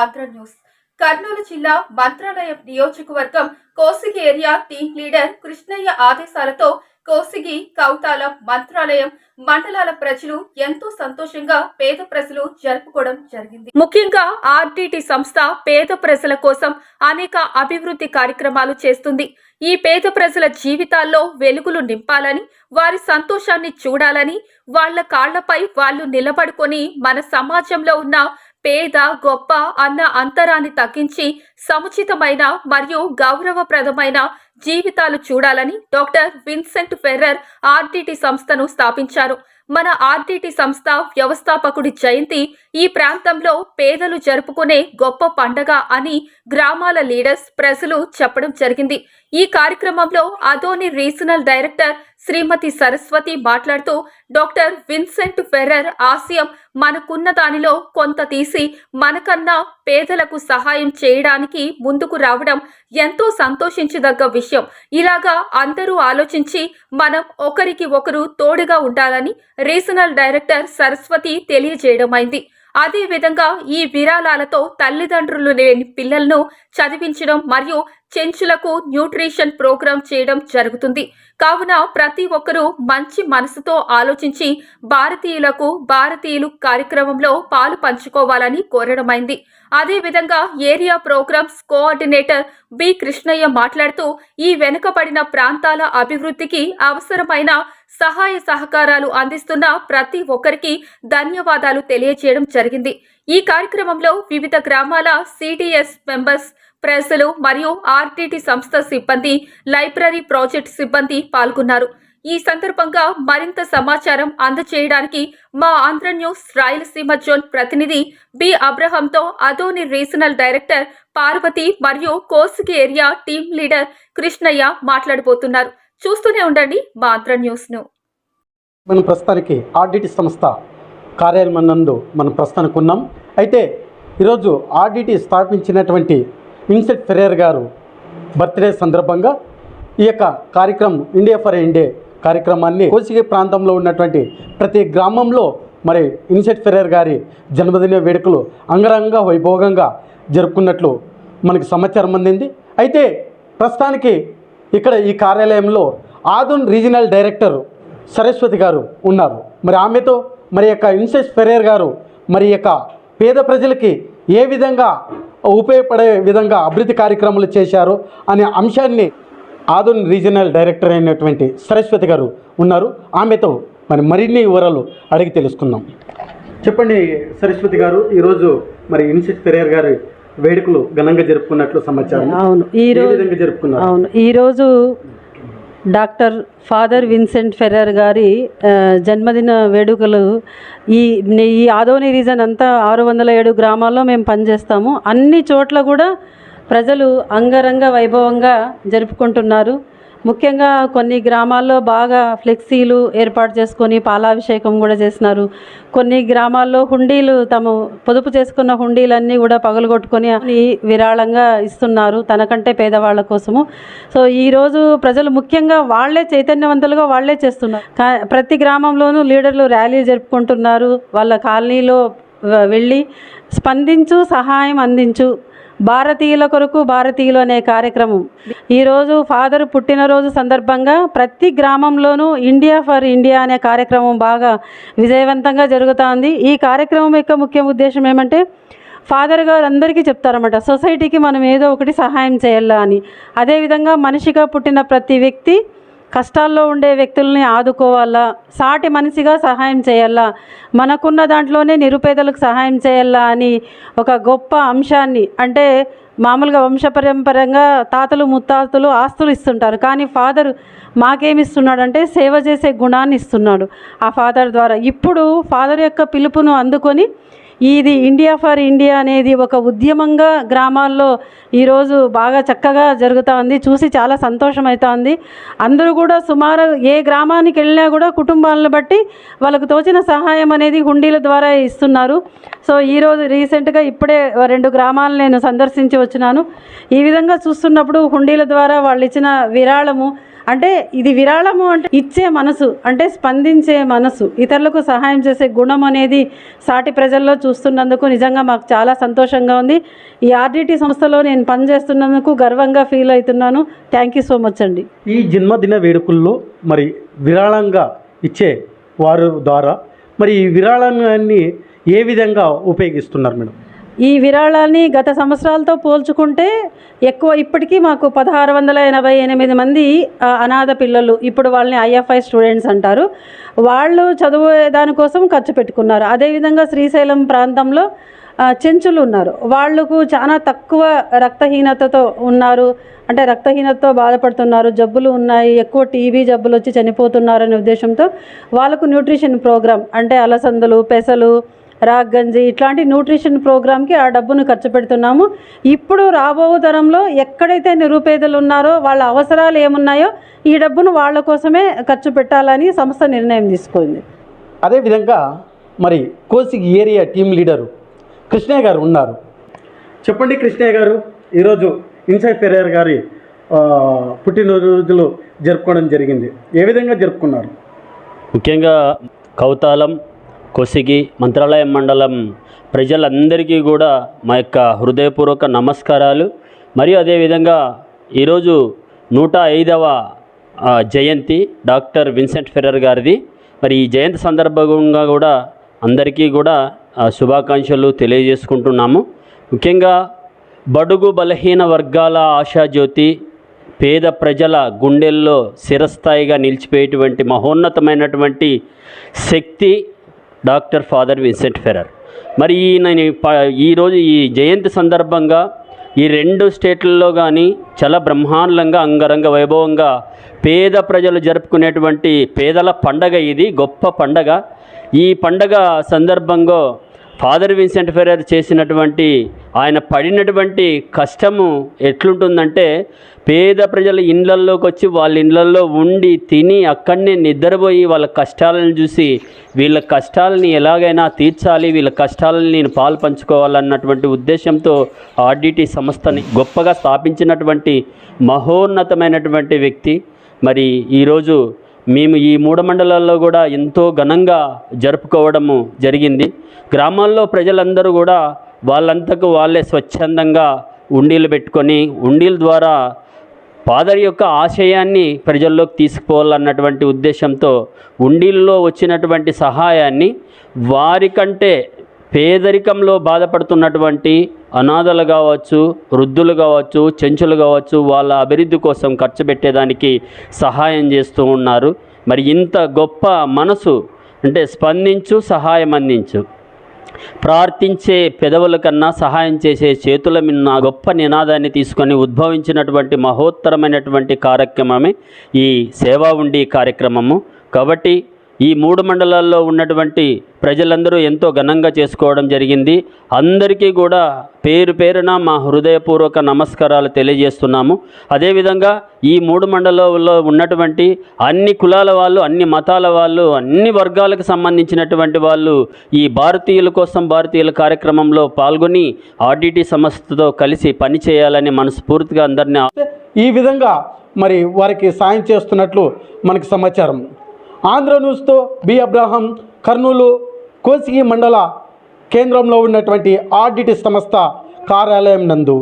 Andhra news. Kurnool జిల్లా మంత్రాలయం నియోజకవర్గం Kosigi area team leader Krishnaiah ఆదేశాలతో కోసిగి కౌతాల మంత్రాలయం మండలాల ప్రజలు ఎంతో సంతోషంగా పేద ప్రజలు జరుపుకోవడం జరిగింది. ముఖ్యంగా ఆర్డిటి సంస్థ పేద ప్రజల కోసం అనేక అభివృద్ధి కార్యక్రమాలు చేస్తుంది. ఈ పేద ప్రజల జీవితాల్లో వెలుగులు నింపాలని వారి సంతోషాన్ని చూడాలని వాళ్ళ కాళ్ళపై వాళ్ళు నిలబడుకొని మన సమాజంలో ఉన్న పేద గొప్ప అన్న అంతరాన్ని తగ్గించి సముచితమైన మరియు గౌరవప్రదమైన జీవితాలు చూడాలని డాక్టర్ విన్సెంట్ ఫెర్రర్ ఆర్డిటి సంస్థను స్థాపించారు. మన ఆర్డిటి సంస్థ వ్యవస్థాపకుడి జయంతి ఈ ప్రాంతంలో పేదలు జరుపుకునే గొప్ప పండగ అని గ్రామాల లీడర్స్ ప్రజలు చెప్పడం జరిగింది. ఈ కార్యక్రమంలో అదోని రీజనల్ డైరెక్టర్ శ్రీమతి సరస్వతి మాట్లాడుతూ డాక్టర్ విన్సెంట్ ఫెర్రర్ ఆశయం మనకున్న దానిలో కొంత తీసి మనకన్నా పేదలకు సహాయం చేయడానికి ముందుకు రావడం ఎంతో సంతోషించదగ్గ విషయం. ఇలాగా అందరూ ఆలోచించి మనం ఒకరికి ఒకరు తోడుగా ఉండాలని రీజనల్ డైరెక్టర్ సరస్వతి తెలియజేయడమైంది అదేవిధంగా ఈ విరాళాలతో తల్లిదండ్రులు లేని పిల్లలను చదివించడం మరియు చెంచులకు న్యూట్రిషన్ ప్రోగ్రాం చేయడం జరుగుతుంది. కావున ప్రతి ఒక్కరూ మంచి మనసుతో ఆలోచించి భారతీయులకు భారతీయులు కార్యక్రమంలో పాలు పంచుకోవాలని కోరడమైంది అదేవిధంగా area programs coordinator B Krishnaiah మాట్లాడుతూ ఈ వెనుకబడిన ప్రాంతాల అభివృద్ధికి అవసరమైన సహాయ సహకారాలు అందిస్తున్న ప్రతి ఒక్కరికి ధన్యవాదాలు తెలియజేయడం జరిగింది. ఈ కార్యక్రమంలో వివిధ గ్రామాల సిడిఎస్ మెంబర్స్ ప్రజలు మరియు ఆర్టీటీ సంస్థ సిబ్బంది లైబ్రరీ ప్రాజెక్ట్ సిబ్బంది పాల్గొన్నారు. ఈ సందర్భంగా మరింత సమాచారం అందజేయడానికి మా ఆంధ్ర న్యూస్ రాయలసీమ జోన్ ప్రతినిధి బి. అబ్రహంతో అదోని రీజనల్ డైరెక్టర్ పార్వతి మరియు Kosigi area team leader Krishnaiah మాట్లాడబోతున్నారు. చూస్తూనే ఉండండి మా న్యూస్ను. మనం ప్రస్తుతానికి ఆర్డిటి సంస్థ కార్యాలయం నందు మనం ప్రస్తుతానికి ఉన్నాం అయితే ఈరోజు ఆర్డిటి స్థాపించినటువంటి ఇన్సెట్ ఫెరేర్ గారు బర్త్డే సందర్భంగా ఈ యొక్క కార్యక్రమం ఇండియా ఫర్ ఇండే కార్యక్రమాన్ని కోసిగి ప్రాంతంలో ఉన్నటువంటి ప్రతి గ్రామంలో మరి ఇన్సెట్ ఫెరేర్ గారి జన్మదిన వేడుకలు అంగరంగ వైభోగంగా జరుపుకున్నట్లు మనకి సమాచారం అందింది. అయితే ప్రస్తుతానికి ఇక్కడ ఈ కార్యాలయంలో ఆదున్ రీజనల్ డైరెక్టర్ సరస్వతి గారు ఉన్నారు. మరి ఆమెతో మరి యొక్క ఇన్సెస్ ఫెరేర్ గారు మరి యొక్క పేద ప్రజలకి ఏ విధంగా ఉపయోగపడే విధంగా అభివృద్ధి కార్యక్రమాలు చేశారు అనే అంశాన్ని ఆదున్ రీజనల్ డైరెక్టర్ అయినటువంటి సరస్వతి గారు ఉన్నారు. ఆమెతో మరి మరిన్ని వివరాలు అడిగి తెలుసుకుందాం. చెప్పండి సరస్వతి గారు ఈరోజు మరి ఇన్సెస్ ఫెరేర్ గారి వేడుకలు ఘనంగా జరుపుకున్నట్లు సమాచారం. అవును. ఈ రోజు జరుపుకున్నారు? అవును. ఈరోజు డాక్టర్ ఫాదర్ విన్సెంట్ ఫెర్రర్ గారి జన్మదిన వేడుకలు ఈ ఈ ఆదోని రీజన్ అంతా ఆరు వందల ఏడు గ్రామాల్లో మేము పనిచేస్తాము. అన్ని చోట్ల కూడా ప్రజలు అంగరంగ వైభవంగా జరుపుకుంటున్నారు. ముఖ్యంగా కొన్ని గ్రామాల్లో బాగా ఫ్లెక్సీలు ఏర్పాటు చేసుకొని పాలాభిషేకం కూడా చేసినారు. కొన్ని గ్రామాల్లో హుండీలు తాము పొదుపు చేసుకున్న హుండీలన్నీ కూడా పగలగొట్టుకొని విరాళంగా ఇస్తున్నారు తనకంటే పేదవాళ్ళ కోసము. సో ఈరోజు ప్రజలు ముఖ్యంగా వాళ్ళే చైతన్యవంతులుగా వాళ్ళే చేస్తున్నారు. కా- ప్రతి గ్రామంలోనూ లీడర్లు ర్యాలీ జరుపుకుంటున్నారు. వాళ్ళ కాలనీలో వెళ్ళి స్పందించు సహాయం అందించు. భారతీయుల కొరకు భారతీయులు అనే కార్యక్రమం. ఈరోజు ఫాదర్ పుట్టినరోజు సందర్భంగా ప్రతి గ్రామంలోనూ ఇండియా ఫర్ ఇండియా అనే కార్యక్రమం బాగా విజయవంతంగా జరుగుతోంది. ఈ కార్యక్రమం యొక్క ముఖ్య ఉద్దేశం ఏమంటే ఫాదర్ గారు అందరికీ చెప్తారన్నమాట సొసైటీకి మనం ఏదో ఒకటి సహాయం చేయాలా అని. అదేవిధంగా మనిషిగా పుట్టిన ప్రతి వ్యక్తి కష్టాల్లో ఉండే వ్యక్తుల్ని ఆదుకోవాలా? సాటి మనిషిగా సహాయం చేయాలా? మనకున్న దాంట్లోనే నిరుపేదలకు సహాయం చేయాలా అని ఒక గొప్ప అంశాన్ని అంటే మామూలుగా వంశపరంపరంగా తాతలు ముత్తాతలు ఆస్తులు ఇస్తుంటారు. కానీ ఫాదర్ మాకేమిస్తున్నాడంటే సేవ చేసే గుణాన్ని ఇస్తున్నాడు ఆ ఫాదర్ ద్వారా. ఇప్పుడు ఫాదర్ యొక్క పిలుపును అందుకొని ఇది ఇండియా ఫర్ ఇండియా అనేది ఒక ఉద్యమంగా గ్రామాల్లో ఈరోజు బాగా చక్కగా జరుగుతూ ఉంది చూసి చాలా సంతోషం అవుతుంది అందరూ కూడా సుమారు ఏ గ్రామానికి వెళ్ళినా కూడా కుటుంబాలను బట్టి వాళ్ళకు తోచిన సహాయం అనేది హుండీల ద్వారా ఇస్తున్నారు. సో ఈరోజు రీసెంట్గా ఇప్పుడే రెండు గ్రామాలు నేను సందర్శించి వచ్చినాను. ఈ విధంగా చూస్తున్నప్పుడు హుండీల ద్వారా వాళ్ళు ఇచ్చిన విరాళము అంటే ఇది విరాళము అంటే ఇచ్చే మనసు అంటే స్పందించే మనసు ఇతరులకు సహాయం చేసే గుణం అనేది సాటి ప్రజల్లో చూస్తున్నందుకు నిజంగా మాకు చాలా సంతోషంగా ఉంది. ఈ ఆర్డిటి సంస్థలో నేను పనిచేస్తున్నందుకు గర్వంగా ఫీల్ అవుతున్నాను. థ్యాంక్ యూ సో మచ్ అండి. ఈ జన్మదిన వేడుకల్లో మరి విరాళంగా ఇచ్చే వారు ద్వారా మరి ఈ విరాళాన్ని ఏ విధంగా ఉపయోగిస్తున్నారు మేడం? ఈ విరాళాన్ని గత సంవత్సరాలతో పోల్చుకుంటే ఎక్కువ ఇప్పటికీ మాకు పదహారు వందల ఎనభై ఎనిమిది మంది అనాథ పిల్లలు. ఇప్పుడు వాళ్ళని ఐఎఫ్ఐ స్టూడెంట్స్ అంటారు. వాళ్ళు చదువే దానికోసం ఖర్చు పెట్టుకున్నారు. అదేవిధంగా శ్రీశైలం ప్రాంతంలో చెంచులు ఉన్నారు. వాళ్ళకు చాలా తక్కువ రక్తహీనతతో ఉన్నారు. అంటే రక్తహీనతతో బాధపడుతున్నారు. జబ్బులు ఉన్నాయి. ఎక్కువ టీబీ జబ్బులు వచ్చి చనిపోతున్నారు అనే ఉద్దేశంతో వాళ్ళకు న్యూట్రిషన్ ప్రోగ్రామ్ అంటే అలసందలు పెసలు రాగ్ గంజి ఇట్లాంటి న్యూట్రిషన్ ప్రోగ్రామ్కి ఆ డబ్బును ఖర్చు పెడుతున్నాము. ఇప్పుడు రాబో తరంలో ఎక్కడైతే నిరుపేదలు ఉన్నారో వాళ్ళ అవసరాలు ఏమున్నాయో ఈ డబ్బును వాళ్ళ కోసమే ఖర్చు పెట్టాలని సంస్థ నిర్ణయం తీసుకుంది. అదేవిధంగా మరి Kosigi area team leader Krishnaiah గారు ఉన్నారు. చెప్పండి కృష్ణయ్య గారు ఈరోజు ఇన్సైడ్ ఫెరియర్ గారి పుట్టినరోజులు జరుపుకోవడం జరిగింది. ఏ విధంగా జరుపుకున్నారు? ముఖ్యంగా కౌతాలం కొసిగి మంత్రాలయం మండలం ప్రజలందరికీ కూడా మా యొక్క హృదయపూర్వక నమస్కారాలు. మరియు అదేవిధంగా ఈరోజు నూట ఐదవ జయంతి డాక్టర్ విన్సెంట్ ఫెర్రర్ గారిది. మరి ఈ జయంతి సందర్భంగా కూడా అందరికీ కూడా శుభాకాంక్షలు తెలియజేసుకుంటున్నాము. ముఖ్యంగా బడుగు బలహీన వర్గాల ఆశాజ్యోతి పేద ప్రజల గుండెల్లో శిరస్థాయిగా నిలిచిపోయేటువంటి మహోన్నతమైనటువంటి శక్తి డాక్టర్ ఫాదర్ విన్సెంట్ ఫెరర్. మరి ఈయన ప- ఈరోజు ఈ జయంతి సందర్భంగా ఈ రెండు స్టేట్లలో కానీ చాలా బ్రహ్మాండంగా అంగరంగ వైభవంగా పేద ప్రజలు జరుపుకునేటువంటి పేదల పండగ ఇది గొప్ప పండగ. ఈ పండగ సందర్భంగా ఫాదర్ విన్సెంట్ ఫెరర్ చేసినటువంటి ఆయన పడినటువంటి కష్టము ఎట్లుంటుందంటే పేద ప్రజల ఇండ్లల్లోకి వచ్చి వాళ్ళ ఇండ్లల్లో ఉండి తిని అక్కడనే నిద్రపోయి వాళ్ళ కష్టాలను చూసి వీళ్ళ కష్టాలని ఎలాగైనా తీర్చాలి వీళ్ళ కష్టాలను నేను పాలు పంచుకోవాలన్నటువంటి ఉద్దేశంతో ఆర్డిటి సంస్థని గొప్పగా స్థాపించినటువంటి మహోన్నతమైనటువంటి వ్యక్తి. మరి ఈరోజు మేము ఈ మూడమండలాల్లో కూడా ఎంతో ఘనంగా జరుపుకోవడము జరిగింది. గ్రామాల్లో ప్రజలందరూ కూడా వాళ్ళంతకు వాళ్ళే స్వచ్ఛందంగా ఉండీలు పెట్టుకొని ఉండీల ద్వారా ఫాదర్ యొక్క ఆశయాన్ని ప్రజల్లోకి తీసుకుపోవాలన్నటువంటి ఉద్దేశంతో ఉండీల్లో వచ్చినటువంటి సహాయాన్ని వారికంటే పేదరికంలో బాధపడుతున్నటువంటి అనాథలు కావచ్చు వృద్ధులు కావచ్చు చెంచులు కావచ్చు వాళ్ళ అభివృద్ధి కోసం ఖర్చు పెట్టేదానికి సహాయం చేస్తూ ఉన్నారు. మరి ఇంత గొప్ప మనసు అంటే స్పందించు సహాయం అందించు. ప్రార్థించే పెదవుల కన్నా సహాయం చేసే చేతుల మిన్న గొప్ప నినాదాన్ని తీసుకొని ఉద్భవించినటువంటి మహోత్తరమైనటువంటి కార్యక్రమమే ఈ సేవా ఉండి కార్యక్రమము. కాబట్టి ఈ మూడు మండలాల్లో ఉన్నటువంటి ప్రజలందరూ ఎంతో ఘనంగా చేసుకోవడం జరిగింది. అందరికీ కూడా పేరు పేరున మా హృదయపూర్వక నమస్కారాలు తెలియజేస్తున్నాము. అదేవిధంగా ఈ మూడు మండలాల్లో ఉన్నటువంటి అన్ని కులాల వాళ్ళు అన్ని మతాల వాళ్ళు అన్ని వర్గాలకు సంబంధించినటువంటి వాళ్ళు ఈ భారతీయుల కోసం భారతీయుల కార్యక్రమంలో పాల్గొని ఆర్డిటి సంస్థతో కలిసి పనిచేయాలని మనస్ఫూర్తిగా అందరినీ ఈ విధంగా మరి వారికి సాయం చేస్తున్నట్లు మనకి సమాచారం. ఆంధ్ర న్యూస్తో బి అబ్రాహం కర్నూలు కోసిగి మండల కేంద్రంలో ఉన్నటువంటి ఆర్డిటి సంస్థ కార్యాలయం నందు.